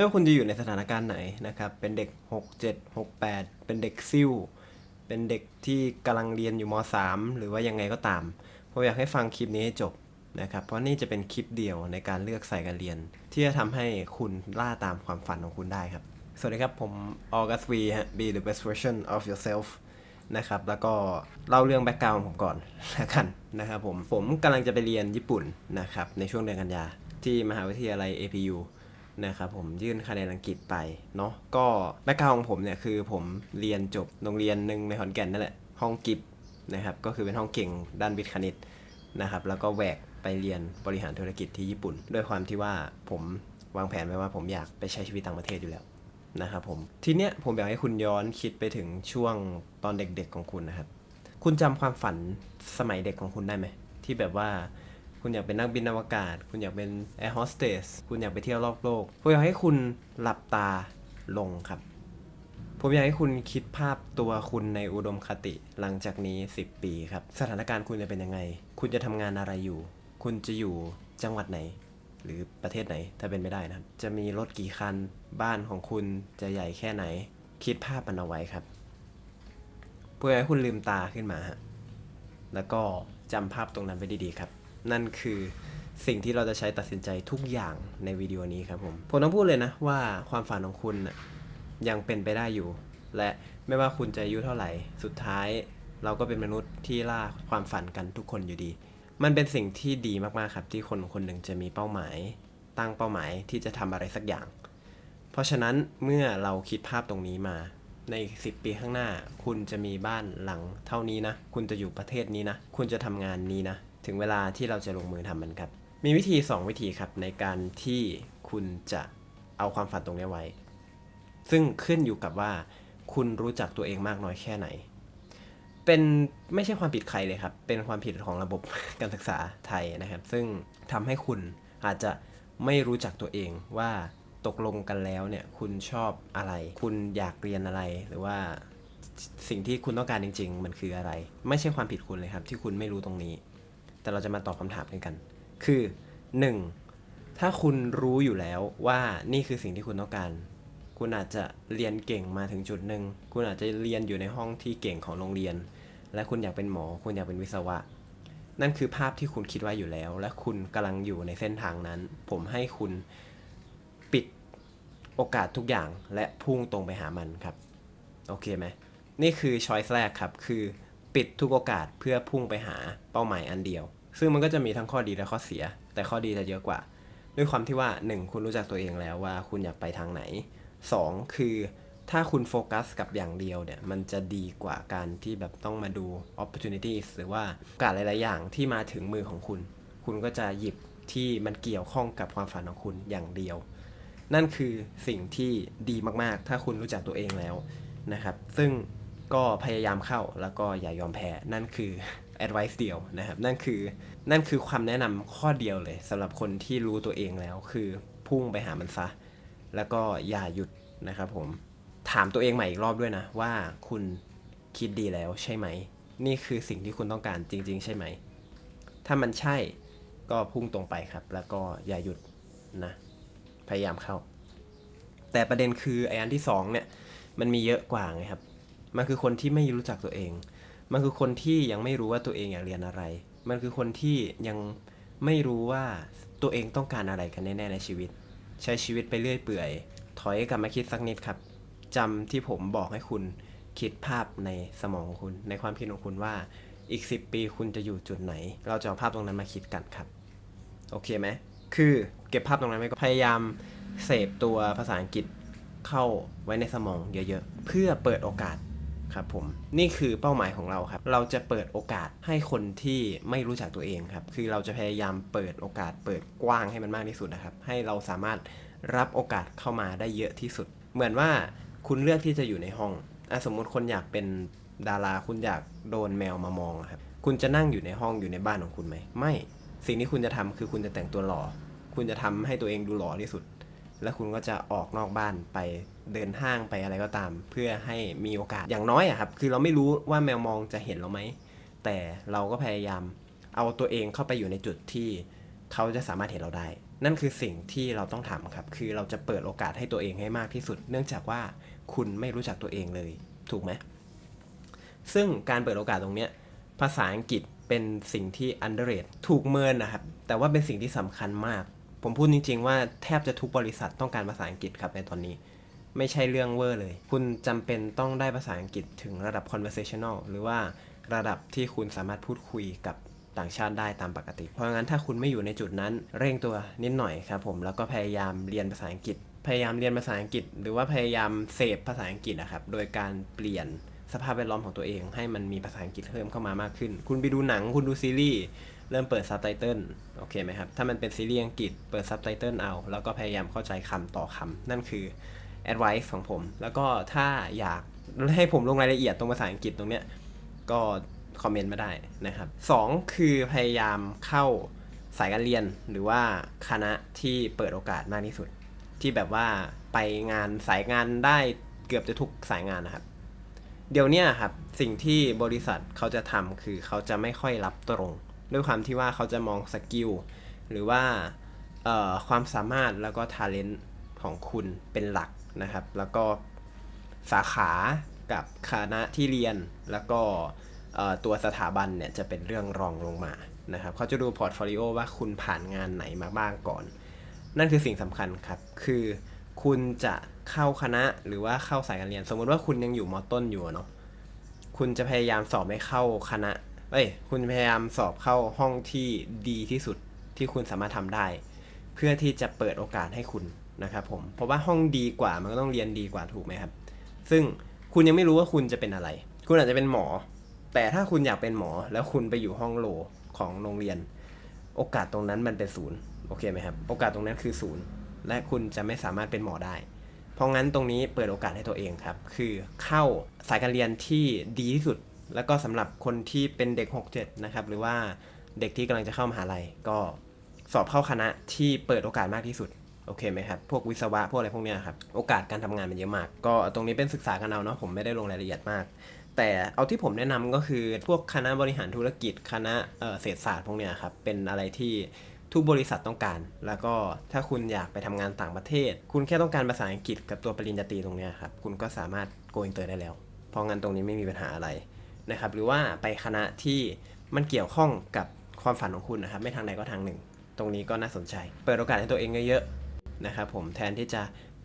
ไม่ว่าคุณจะอยู่ในสถานการณ์ไหนนะครับ เป็นเด็ก 6 7 6 8 เป็นเด็กซิ่ว เป็นเด็กที่กำลังเรียนอยู่ม .3 หรือว่ายังไงก็ตาม ผมอยากให้ฟังคลิปนี้ให้จบนะครับ เพราะนี่จะเป็นคลิปเดียวในการเลือกสายการเรียน ที่จะทำให้คุณล่าตามความฝันของคุณได้ครับ สวัสดีครับ ผมออกัสวีฮะ be the best version of yourself นะครับ แล้วก็เล่าเรื่องแบ็กกราวน์ผมก่อนแล้วกันนะครับผม ผมกำลังจะไปเรียนญี่ปุ่นนะครับ ในช่วงเดือนกันยาที่มหาวิทยาลัย APU นะครับผมยื่นคะแนนอังกฤษไปเนาะก็แบ็กกราวของผมเนี่ยคือผมเรียนจบโรงเรียนหนึ่งในขอนแก่นนั่นแหละห้องกิฟนะครับก็คือเป็นห้องเก่งด้านวิทย์คณิตนะครับแล้วก็แหวกไปเรียนบริหารธุรกิจที่ญี่ปุ่น ด้วยความที่ว่าผมวางแผนไว้ว่าผมอยากไปใช้ชีวิตต่างประเทศอยู่แล้วนะครับผมทีเนี้ยผมอยากให้คุณย้อนคิดไปถึงช่วงตอนเด็กๆของคุณนะครับ คุณจำความฝันสมัยเด็กของคุณได้ไหมที่แบบว่า คุณอยากเป็นนักบินอวกาศ คุณอยากเป็นแอร์โฮสเตสคุณอยากไปเที่ยวรอบโลก ผมอยากให้คุณหลับตาลงครับ ผมอยากให้คุณคิดภาพตัวคุณในอุดมคติหลังจากนี้ 10 ปีครับ สถานการณ์คุณจะเป็นยังไง คุณจะทำงานอะไรอยู่ คุณจะอยู่จังหวัดไหน หรือประเทศไหนถ้าเป็นไม่ได้นะครับ จะมีรถกี่คัน บ้านของคุณจะใหญ่แค่ไหน คิดภาพมันเอาไว้ครับเพื่อให้คุณลืมตาขึ้นมาฮะแล้วก็จำภาพตรงนั้นไว้ดีๆครับ นั่นคือสิ่งที่เราจะใช้ตัดสินใจทุกอย่างในวิดีโอนี้ครับผมผมต้องพูดเลยนะว่าความฝันของคุณยังเป็นไปได้อยู่ และไม่ว่าคุณจะอายุเท่าไหร่ สุดท้ายเราก็เป็นมนุษย์ที่ล่าความฝันกันทุกคนอยู่ดี มันเป็นสิ่งที่ดีมากๆครับ ที่คนคนหนึ่งจะมีเป้าหมาย ตั้งเป้าหมายที่จะทำอะไรสักอย่าง เพราะฉะนั้นเมื่อเราคิดภาพตรงนี้มา ในอีกสิปีข้างหน้า คุณจะมีบ้านหลังเท่านี้นะ คุณจะอยู่ประเทศนี้นะ คุณจะทำงานนี้นะ ถึงเวลาที่เราจะลงมือทำมันครับ มีวิธี 2 วิธีครับในการที่คุณจะเอาความฝันตรงนี้ไว้ ซึ่งขึ้นอยู่กับว่า คุณรู้จักตัวเองมากน้อยแค่ไหน เป็นไม่ใช่ความผิดใครเลยครับ เป็นความผิดของระบบการศึกษาไทยนะครับ ซึ่งทำให้คุณอาจจะไม่รู้จักตัวเองว่าตกลงกันแล้วเนี่ย คุณชอบอะไร คุณอยากเรียนอะไรหรือว่าสิ่งที่คุณต้องการจริง ๆ มันคืออะไร ไม่ใช่ความผิดคุณเลยครับ ที่คุณไม่รู้ตรงนี้ แต่เราจะมาตอบคำถามกันกัน คือ 1. ถ้าคุณรู้อยู่แล้วว่านี่คือสิ่งที่คุณต้องการ คุณอาจจะเรียนเก่งมาถึงจุดหนึ่ง คุณอาจจะเรียนอยู่ในห้องที่เก่งของโรงเรียน และคุณอยากเป็นหมอ คุณอยากเป็นวิศวะ นั่นคือภาพที่คุณคิดไว้อยู่แล้ว และคุณกำลังอยู่ในเส้นทางนั้น ผมให้คุณปิดโอกาสทุกอย่างและพุ่งตรงไปหามันครับ โอเคไหม นี่คือช้อยส์แรกครับ คือ ปิดทุกโอกาสเพื่อพุ่งไปหาเป้าหมายอันเดียว ซึ่งมันก็จะมีทั้งข้อดีและข้อเสีย แต่ข้อดีจะเยอะกว่า ด้วยความที่ว่า 1 คุณรู้จักตัวเองแล้วว่าคุณอยากไปทางไหน 2 คือถ้าคุณโฟกัสกับอย่างเดียวเนี่ยมันจะดีกว่าการที่แบบต้องมาดู opportunities หรือว่าโอกาสหลาย ๆ อย่างที่มาถึงมือของคุณ คุณก็จะหยิบที่มันเกี่ยวข้องกับความฝันของคุณอย่างเดียว นั่นคือสิ่งที่ดีมาก ๆ ถ้าคุณรู้จักตัวเองแล้วนะครับ ซึ่ง ก็พยายามเข้าแล้วก็อย่ายอมแพ้ นั่นคือ advice เดียวนะครับ นั่นคือนั่นคือความแนะนำข้อเดียวเลยสำหรับคนที่รู้ตัวเองแล้ว คือพุ่งไปหามันซะ แล้วก็อย่าหยุดนะครับผม ถามตัวเองใหม่อีกรอบด้วยนะ ว่าคุณคิดดีแล้วใช่ไหม นี่คือสิ่งที่คุณต้องการจริง ๆ ใช่ไหม ถ้ามันใช่ก็พุ่งตรงไปครับ แล้วก็อย่าหยุดนะ พยายามเข้า แต่ประเด็นคือไอ้อันที่สองเนี่ยมันมีเยอะกว่าไงครับ มันคือคนที่ไม่รู้จักตัวเอง มันคือคนที่ยังไม่รู้ว่าตัวเองอยากเรียนอะไร มันคือคนที่ยังไม่รู้ว่าตัวเองต้องการอะไรกันแน่ๆในชีวิต ใช้ชีวิตไปเรื่อยเปื่อย ถอยกลับมาคิดสักนิดครับจำที่ผมบอกให้คุณคิดภาพในสมองของคุณ ในความคิดของคุณว่าอีก 10 ปีคุณจะอยู่จุดไหน เราจะเอาภาพตรงนั้นมาคิดกันครับ โอเคไหม คือเก็บภาพตรงนั้นไว้ก็พยายามเสพตัวภาษาอังกฤษเข้าไว้ในสมองเยอะๆ เพื่อเปิดโอกาส ครับผมนี่คือเป้าหมายของเราครับ เราจะเปิดโอกาสให้คนที่ไม่รู้จักตัวเองครับ คือเราจะพยายามเปิดโอกาสเปิดกว้างให้มันมากที่สุดนะครับ ให้เราสามารถรับโอกาสเข้ามาได้เยอะที่สุด เหมือนว่าคุณเลือกที่จะอยู่ในห้องอสมมุติคนอยากเป็นดาราคุณอยากโดนแมวมามองครับ คุณจะนั่งอยู่ในห้องอยู่ในบ้านของคุณไหม ไม่ สิ่งที่คุณจะทำคือคุณจะแต่งตัวหล่อ คุณจะทำให้ตัวเองดูหล่อที่สุด แล้วคุณก็จะออกนอกบ้านไปเดินห้างไปอะไรก็ตาม เพื่อให้มีโอกาสอย่างน้อยอะครับ คือเราไม่รู้ว่าแมวมองจะเห็นเราไหม แต่เราก็พยายามเอาตัวเองเข้าไปอยู่ในจุดที่เขาจะสามารถเห็นเราได้ นั่นคือสิ่งที่เราต้องทำครับ คือเราจะเปิดโอกาสให้ตัวเองให้มากที่สุด เนื่องจากว่าคุณไม่รู้จักตัวเองเลย ถูกไหม ซึ่งการเปิดโอกาสตรงเนี้ยภาษาอังกฤษเป็นสิ่งที่ underrate ถูกเมินนะครับ แต่ว่าเป็นสิ่งที่สำคัญมาก ผมพูดจริงๆว่าแทบจะทุกบริษัทต้องการภาษาอังกฤษครับในตอนนี้ ไม่ใช่เรื่องเวอร์เลย คุณจำเป็นต้องได้ภาษาอังกฤษถึงระดับ conversational หรือว่าระดับที่คุณสามารถพูดคุยกับต่างชาติได้ตามปกติ เพราะงั้นถ้าคุณไม่อยู่ในจุดนั้น เร่งตัวนิดหน่อยครับผมแล้วก็พยายามเรียนภาษาอังกฤษ พยายามเรียนภาษาอังกฤษ หรือว่าพยายามเสพภาษาอังกฤษนะครับโดยการเปลี่ยนสภาพแวดล้อมของตัวเอง ให้มันมีภาษาอังกฤษเพิ่มเข้ามามากขึ้น คุณไปดูหนังคุณดูซีรีส์ เริ่มเปิดซับไตเติลโอเคไหมครับ ถ้ามันเป็นซีรีส์อังกฤษเปิดซับไตเติลเอา แล้วก็พยายามเข้าใจคำต่อคำนั่นคือ advice ของผม แล้วก็ถ้าอยากให้ผมลงรายละเอียดตรงภาษาอังกฤษตรงเนี้ยก็คอมเมนต์มาได้นะครับสองคือพยายามเข้าสายการเรียนหรือว่าคณะที่เปิดโอกาสมากที่สุด ที่แบบว่าไปงานสายงานได้เกือบจะทุกสายงานนะครับ เดี๋ยวนี้ครับสิ่งที่บริษัทเขาจะทำคือเขาจะไม่ค่อยรับตรง ด้วยความที่ว่าเขาจะมองสกิลหรือว่าความสามารถแล้วก็ท ALENT ของคุณเป็นหลักนะครับ แล้วก็สาขากับคณะที่เรียนแล้วก็ตัวสถาบันเนี่ยจะเป็นเรื่องรองลงมานะครับเขาจะดูพอร์ตโฟลิโอว่าคุณผ่านงานไหนมาบ้างก่อน นั่นคือสิ่งสำคัญครับ คือคุณจะเข้าคณะหรือว่าเข้าสายการเรียน สมมุติว่าคุณยังอยู่มอต้นอยู่เนาะคุณจะพยายามสอบให้เข้าคณะ เอ้ยคุณพยายามสอบเข้าห้องที่ดีที่สุดที่คุณสามารถทำได้ เพื่อที่จะเปิดโอกาสให้คุณนะครับผมเพราะว่าห้องดีกว่ามันก็ต้องเรียนดีกว่าถูกไหมครับ ซึ่งคุณยังไม่รู้ว่าคุณจะเป็นอะไร คุณอาจจะเป็นหมอ แต่ถ้าคุณอยากเป็นหมอ แล้วคุณไปอยู่ห้องโลของโรงเรียน โอกาสตรงนั้นมันเป็นศูนย์โอเคไหมครับ โอกาสตรงนั้นคือศูนย์และคุณจะไม่สามารถเป็นหมอได้ เพราะงั้นตรงนี้เปิดโอกาสให้ตัวเองครับ คือเข้าสายการเรียนที่ดีที่สุด แล้วก็สำหรับคนที่เป็นเด็ก 67 นะครับ หรือว่าเด็กที่กำลังจะเข้ามหาลัย ก็สอบเข้าคณะที่เปิดโอกาสมากที่สุด โอเคไหมครับ พวกวิศวะ พวกอะไรพวกเนี้ยครับ โอกาสการทำงานมันเยอะมาก ก็ตรงนี้เป็นศึกษากันเอาเนาะ ผมไม่ได้ลงรายละเอียดมาก แต่เอาที่ผมแนะนำก็คือพวกคณะบริหารธุรกิจ คณะเอ่อเศรษฐศาสตร์พวกเนี้ยครับ เป็นอะไรที่ทุกบริษัทต้องการ แล้วก็ถ้าคุณอยากไปทำงานต่างประเทศ คุณแค่ต้องการภาษาอังกฤษกับตัวปริญญาตรีตรงเนี้ยครับ คุณก็สามารถโกอินเตอร์ได้แล้ว เพราะงั้นตรงนี้ไม่มีปัญหาอะไร นะครับหรือว่าไปคณะที่มันเกี่ยวข้องกับความฝันของคุณนะครับไม่ทางใดก็ทางหนึ่ง ตรงนี้ก็น่าสนใจ เปิดโอกาสให้ตัวเองเยอะๆนะครับผมแทนที่จะ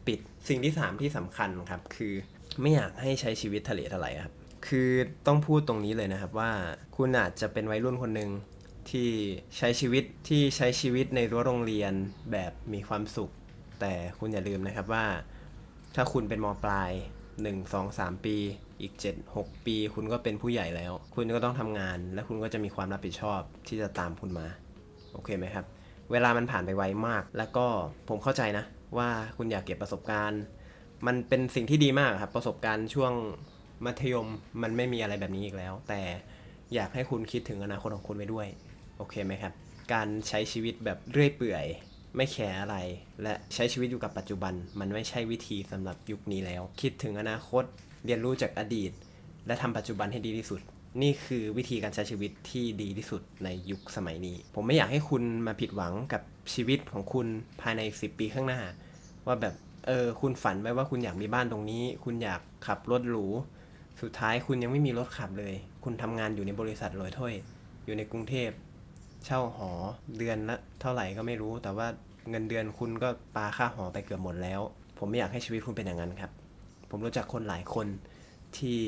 ปิดสิ่งที่สามที่สำคัญครับคือไม่อยากให้ใช้ชีวิตทะเลทลายครับคือต้องพูดตรงนี้เลยนะครับว่าคุณอาจจะเป็นวัยรุ่นคนหนึ่งที่ใช้ชีวิตที่ใช้ชีวิตในรั้วโรงเรียนแบบมีความสุข แต่คุณอย่าลืมนะครับว่า ถ้าคุณเป็นมปลาย 1 2 3 ปี อีก 7 6 ปี คุณก็เป็นผู้ใหญ่แล้ว คุณก็ต้องทำงาน และคุณก็จะมีความรับผิดชอบที่จะตามคุณมา โอเคไหมครับ เวลามันผ่านไปไวมาก แล้วก็ผมเข้าใจนะ ว่าคุณอยากเก็บประสบการณ์ มันเป็นสิ่งที่ดีมากครับ ประสบการณ์ช่วงมัธยมมันไม่มีอะไรแบบนี้อีกแล้ว แต่อยากให้คุณคิดถึงอนาคตของคุณไว้ด้วย โอเคไหมครับ การใช้ชีวิตแบบเรื่อยเปื่อย ไม่แคร์อะไร และใช้ชีวิตอยู่กับปัจจุบัน มันไม่ใช่วิธีสำหรับยุคนี้แล้ว คิดถึงอนาคตเรียนรู้จากอดีต และทำปัจจุบันให้ดีที่สุด นี่คือวิธีการใช้ชีวิตที่ดีที่สุดในยุคสมัยนี้ ผมไม่อยากให้คุณมาผิดหวังกับชีวิตของคุณภายใน 10 ปีข้างหน้า ว่าแบบเออคุณฝันไว้ว่าคุณอยากมีบ้านตรงนี้ คุณอยากขับรถหรูสุดท้ายคุณยังไม่มีรถขับเลย คุณทำงานอยู่ในบริษัทลอยถ้วย อยู่ในกรุงเทพ เช่าหอเดือนละเท่าไหร่ก็ไม่รู้ แต่ว่า เงินเดือนคุณก็ปาค่าหอไปเกือบหมดแล้ว ผมไม่อยากให้ชีวิตคุณเป็นอย่างนั้นครับ ผมรู้จักคนหลายคนที่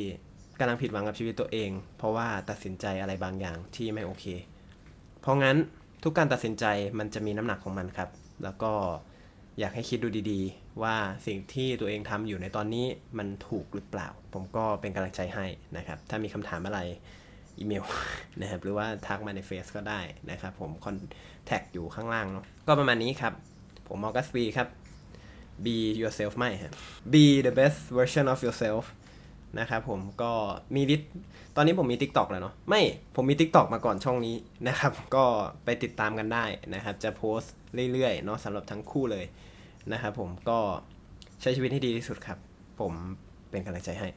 กำลังผิดหวังกับชีวิตตัวเอง เพราะว่าตัดสินใจอะไรบางอย่างที่ไม่โอเค เพราะงั้นทุกการตัดสินใจมันจะมีน้ำหนักของมันครับ แล้วก็อยากให้คิดดูดีๆ ว่าสิ่งที่ตัวเองทำอยู่ในตอนนี้มันถูกหรือเปล่า ผมก็เป็นกำลังใจให้นะครับ ถ้ามีคำถามอะไร อีเมลนะครับหรือว่าทักมาในเฟซก็ได้นะครับผมคอนแทคอยู่ข้างล่างเนาะก็ประมาณนี้ครับ ผมมอกัสปีครับ be yourself ไม่ครับ be the best version of yourself นะครับผมก็มีดิสตอนนี้ผมมี TikTok แล้วเนาะไม่ผมมี TikTok มาก่อนช่องนี้นะครับ ก็ไปติดตามกันได้นะครับ จะโพสต์เรื่อยๆเนาะสำหรับทั้งคู่เลยนะครับผมก็ใช้ชีวิตให้ดีที่สุดครับ ผมเป็นกำลังใจให้